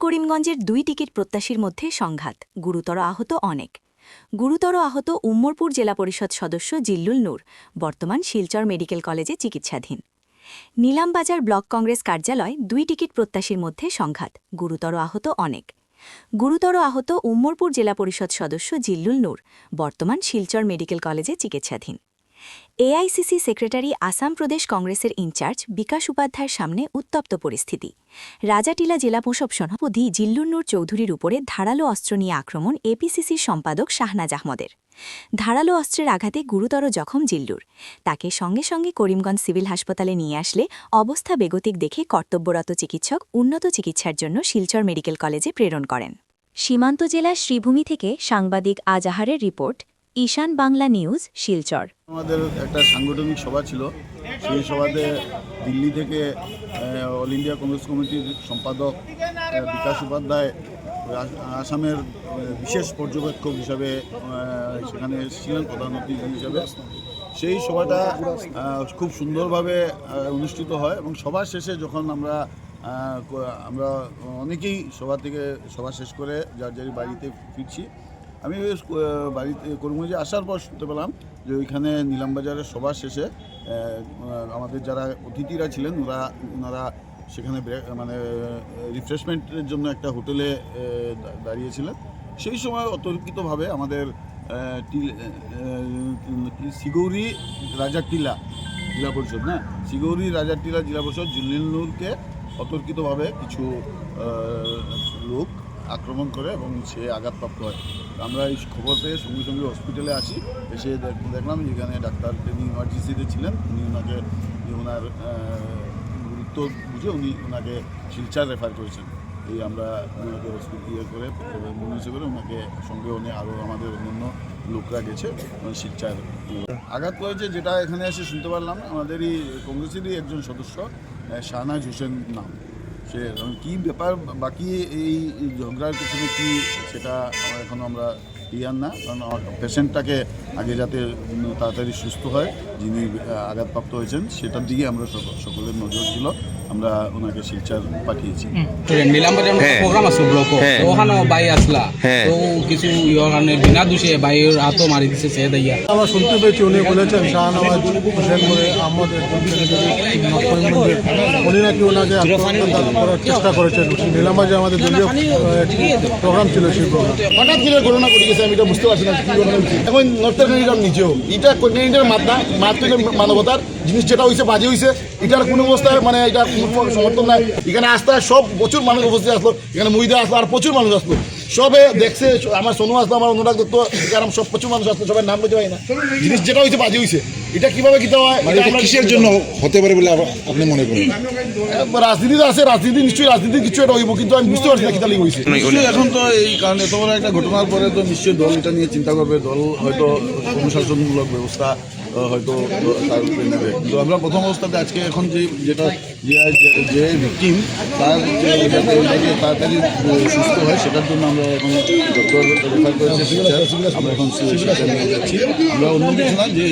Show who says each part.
Speaker 1: করিমগঞ্জের দুই টিকিট প্রত্যাশীর মধ্যে সংঘাত, গুরুতর আহত অনেক। গুরুতর আহত উম্মরপুর জেলা পরিষদ সদস্য জিল্লুল নূর, বর্তমান শিলচর মেডিকেল কলেজে চিকিৎসাধীন। নীলামবাজার ব্লক কংগ্রেস কার্যালয় দুই টিকিট প্রত্যাশীর মধ্যে সংঘাত, গুরুতর আহত অনেক। গুরুতর আহত উম্মরপুর জেলা পরিষদ সদস্য জিল্লুল নূর, বর্তমান শিলচর মেডিকেল কলেজে চিকিৎসাধীন। এআইসিসি সেক্রেটারি আসাম প্রদেশ কংগ্রেসের ইনচার্জ বিকাশ উপাধ্যায়ের সামনে উত্তপ্ত পরিস্থিতি। রাজাটিলা জেলা প্রশব সভাপতি জিল্লুন্নুর চৌধুরীর উপরে ধারালো অস্ত্র নিয়ে আক্রমণ এপিসিসির সম্পাদক শাহনাজ আহমদের। ধারালো অস্ত্রের আঘাতে গুরুতর জখম জিল্লুর। তাকে সঙ্গে সঙ্গে করিমগঞ্জ সিভিল হাসপাতালে নিয়ে আসলে অবস্থা বেগতিক দেখে কর্তব্যরত চিকিৎসক উন্নত চিকিৎসার জন্য শিলচর মেডিকেল কলেজে প্রেরণ করেন। সীমান্ত জেলার শ্রীভূমি থেকে সাংবাদিক আজাহারের রিপোর্ট ঈশান বাংলা নিউজ, শিলচর।
Speaker 2: আমাদের একটা সাংগঠনিক সভা ছিল। সেই সভাতে দিল্লি থেকে অল ইন্ডিয়া কংগ্রেস কমিটির সম্পাদক বিকাশ উপাধ্যায় আসামের বিশেষ পর্যবেক্ষক হিসাবে সেখানে এসেছিলেন প্রধান অতিথি হিসাবে। সেই সভাটা খুব সুন্দরভাবে অনুষ্ঠিত হয় এবং সভা শেষে যখন আমরা আমরা অনেকেই সভা থেকে, সভা শেষ করে যার যার বাড়িতে ফিরছি আমি ওই বাড়িতে করিমগঞ্জে আসার পর শুনতে পেলাম যে ওইখানে নিলামবাজারের সভা শেষে আমাদের যারা অতিথিরা ছিলেন, ওরা, ওনারা সেখানে মানে রিফ্রেশমেন্টের জন্য একটা হোটেলে দাঁড়িয়েছিলেন। সেই সময় অতর্কিতভাবে আমাদের সিগৌরি রাজার টিলা জেলা পরিষদ, না? সিগৌরি রাজার টিলা জেলা পরিষদ জুলিনুরকে অতর্কিতভাবে কিছু লোক আক্রমণ করে এবং সে আঘাতপ্রাপ্ত হয়। আমরা এই খবর পেয়ে সঙ্গে সঙ্গে হসপিটালে আসি। এসে দেখ- দেখলাম যেখানে ডাক্তার যিনি ইমার্জেন্সিতে ছিলেন, উনি ওনাকে ওনার গুরুত্ব বুঝে উনি ওনাকে শিলচার রেফার করেছেন। এই আমরা ওনাকে হসপিটাল ইয়ে করে মনে করে ওনাকে সঙ্গে উনি আরও আমাদের অন্যান্য লোকরা গেছে ওনার শিলচার। আঘাত করেছে যেটা এখানে এসে শুনতে পারলাম, আমাদেরই, কংগ্রেসেরই একজন সদস্য শাহনাজ হোসেন নাম। সে কি ব্যাপার বাকি এই ঝগড়ার পেছনে কি সেটা আমরা এখনও আমরা ক্লিয়ার না কারণ আমার পেশেন্টটাকে আগে যাতে তাড়াতাড়ি সুস্থ হয় যিনি আঘাতপ্রাপ্ত হয়েছেন সেটার দিকে আমরা সকলের নজর ছিল আমরা ওনাকে শিলচার পাঠিয়েছি।
Speaker 3: নীলাম্বাজার
Speaker 4: হ্যাঁ।
Speaker 3: প্রোগ্রাম আছে ব্লক
Speaker 4: হ্যাঁ।
Speaker 3: ওখানে বাই আসলা
Speaker 4: হ্যাঁ।
Speaker 3: তো কিছু ইয়র কারণে বিনা দোষে বাইয়ের হাতও মারি দিছে সে দাইয়া।
Speaker 5: আমরা শুনতে পেয়েছি উনি বলেছেন শাহনওয়াজ হোসেন বলে আহমদ উনি নাকি ওনাকে করার চেষ্টা করেছেন। নীলামাজে আমাদের দলীয় প্রোগ্রাম ছিল সেই প্রোগ্রাম
Speaker 6: হঠাৎ করে ঘটনা ঘটে গেছে আমি এটা বুঝতে পারছি না, কি ঘটনা এখন নর্থ ক্যান্ডিডেট নিচেও এটা ক্যান্ডিডেটের মাতৃ মানবতার জিনিস যেটা হয়েছে বাজে হয়েছে এটার কোনো অবস্থায় মানে এটা সমর্থন নাই। এখানে আসতে সব প্রচুর মানুষ উপস্থিত আসলো, এখানে মুইদা আসলো, আর প্রচুর মানুষ আসলো। সবে দেখছে, আমার সোনু আসলো, আমার অনুরাগ দত্ত, এখানে সব প্রচুর মানুষ আসলো সবাই নাম বুঝতে পারি না। জিনিস যেটা হয়েছে বাজে হয়েছে এটা কীভাবে কিতে হয়? এটা আমরা
Speaker 7: কিসের জন্য হতে পারে বলে আপনি মনে করেন?
Speaker 6: রাজনীতি তো আছে রাজনীতি নিশ্চয়ই রাজনীতি কিছু এটা হইব কিন্তু আমি বুঝতে পারছি না কিতা লিগে হয়েছে
Speaker 2: এখন তো এই কারণে এত বড় একটা ঘটনার পরে তো নিশ্চয়ই দল এটা নিয়ে চিন্তা করবে দল হয়তো অনুশাসনমূলক ব্যবস্থা হয়তো তার উপরে নেবে। কিন্তু আমরা প্রথম অবস্থাতে আজকে এখন যে যেটা যে ভিকটিম তার যাতে তাড়াতাড়ি সুস্থ হয় সেটার জন্য আমরা এখন ডক্টর রেফার করেছি আমরা এখন আমরা অন্য কিছু না যে